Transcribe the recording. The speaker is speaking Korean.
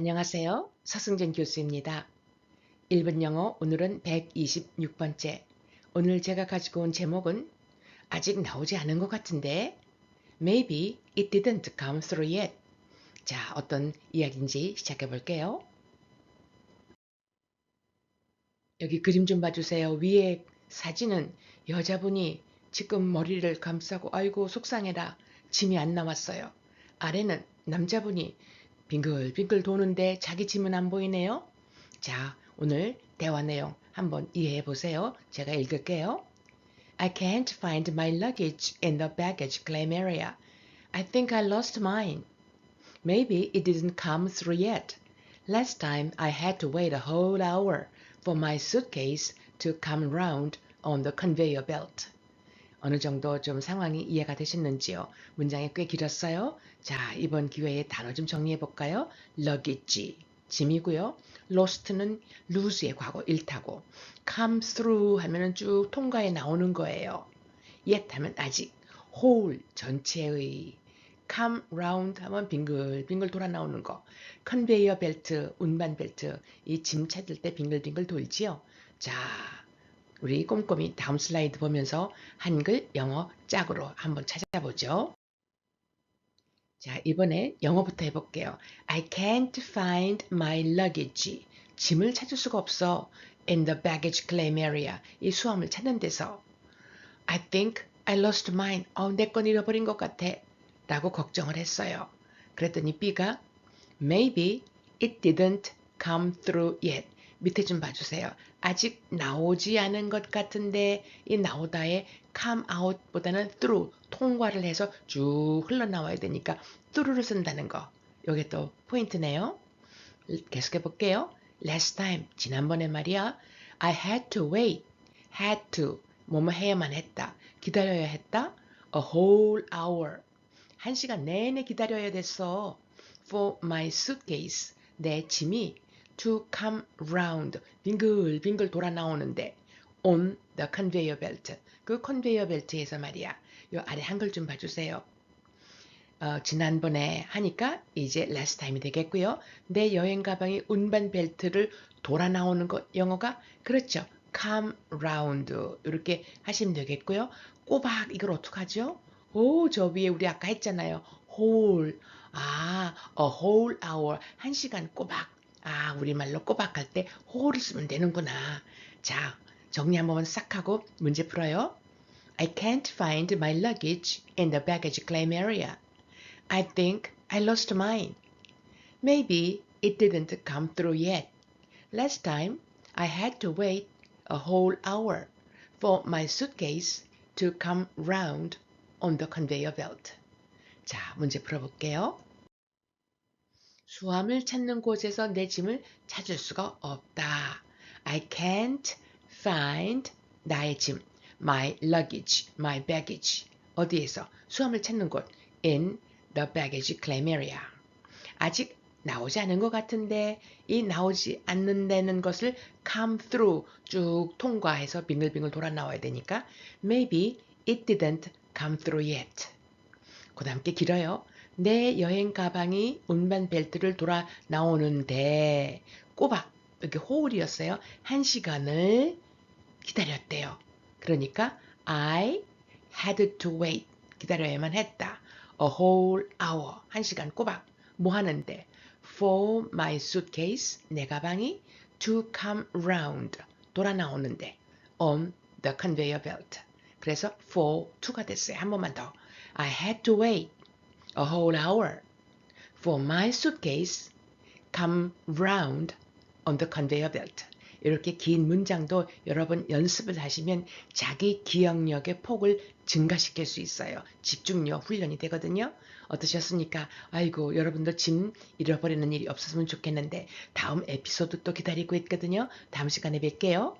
안녕하세요. 서승진 교수입니다. 1분 영어 오늘은 126번째. 오늘 제가 가지고 온 제목은 아직 나오지 않은 것 같은데 Maybe it didn't come through yet. 자, 어떤 이야기인지 시작해 볼게요. 여기 그림 좀 봐주세요. 위에 사진은 여자분이 지금 머리를 감싸고 아이고 속상해라 짐이 안 나왔어요. 아래는 남자분이 빙글빙글 도는데 자기 짐은 안 보이네요. 자, 오늘 대화 내용 한번 이해해 보세요. 제가 읽을게요. I can't find my luggage in the baggage claim area. I think I lost mine. Maybe it didn't come through yet. Last time I had to wait a whole hour for my suitcase to come round on the conveyor belt. 어느 정도 좀 상황이 이해가 되셨는지요? 문장이 꽤 길었어요. 자, 이번 기회에 단어 좀 정리해 볼까요? luggage, 짐이고요. lost는 lose의 과거 일타고 come through 하면은 쭉 통과해 나오는 거예요. yet 하면 아직 whole 전체의 come round 하면 빙글빙글 돌아 나오는 거. 컨베이어 벨트, 운반 벨트 이 짐 찾을 때 빙글빙글 돌지요. 자, 우리 꼼꼼히 다음 슬라이드 보면서 한글, 영어 짝으로 한번 찾아보죠. 자, 이번에 영어부터 해볼게요. I can't find my luggage. 짐을 찾을 수가 없어. In the baggage claim area. 이 수험을 찾는 데서. I think I lost mine. 어, 내 건 잃어버린 것 같아. 라고 걱정을 했어요. 그랬더니 B가 Maybe it didn't come through yet. 밑에 좀 봐주세요. 아직 나오지 않은 것 같은데 이 나오다에 come out 보다는 through 통과를 해서 쭉 흘러나와야 되니까 through를 쓴다는 거. 요게 또 포인트네요. 계속해 볼게요. Last time 지난번에 말이야. I had to wait. had to 뭐뭐 해야만 했다. 기다려야 했다. A whole hour. 한 시간 내내 기다려야 됐어. For my suitcase. 내 짐이 to come round. 빙글빙글 돌아 나오는데 on the conveyor belt. 그 컨베이어 벨트에서 말이야. 요 아래 한글 좀 봐주세요. 어, 지난번에 하니까 이제 last time이 되겠고요. 내 여행 가방이 운반 벨트를 돌아 나오는 거 영어가 그렇죠. come round. 이렇게 하시면 되겠고요. 꼬박 이걸 어떡하죠? 오 저 위에 우리 아까 했잖아요. whole. 아 a whole hour. 한 시간 꼬박 아, 우리말로 꼬박할 때 호를 쓰면 되는구나. 자, 정리 한 번만 싹 하고 문제 풀어요. I can't find my luggage in the baggage claim area. I think I lost mine. Maybe it didn't come through yet. Last time I had to wait a whole hour for my suitcase to come round on the conveyor belt. 자, 문제 풀어볼게요. 수암을 찾는 곳에서 내 짐을 찾을 수가 없다. I can't find 나의 짐, my luggage, my baggage. 어디에서? 수암을 찾는 곳, in the baggage claim area. 아직 나오지 않은 것 같은데 이 나오지 않는다는 것을 come through 쭉 통과해서 빙글빙글 돌아 나와야 되니까 maybe it didn't come through yet. 그 다음 게 길어요. 내 여행 가방이 운반 벨트를 돌아 나오는데 꼬박 이렇게 호울이었어요. 한 시간을 기다렸대요. 그러니까 I had to wait 기다려야만 했다. A whole hour 한 시간 꼬박 뭐 하는데 for my suitcase 내 가방이 to come round 돌아 나오는데 on the conveyor belt 그래서 for to가 됐어요. 한 번만 더 I had to wait a whole hour for my suitcase come round on the conveyor belt. 이렇게 긴 문장도 여러분 연습을 하시면 자기 기억력의 폭을 증가시킬 수 있어요. 집중력 훈련이 되거든요. 어떠셨습니까? 아이고, 여러분도 짐 잃어버리는 일이 없었으면 좋겠는데 다음 에피소드 또 기다리고 있거든요. 다음 시간에 뵐게요.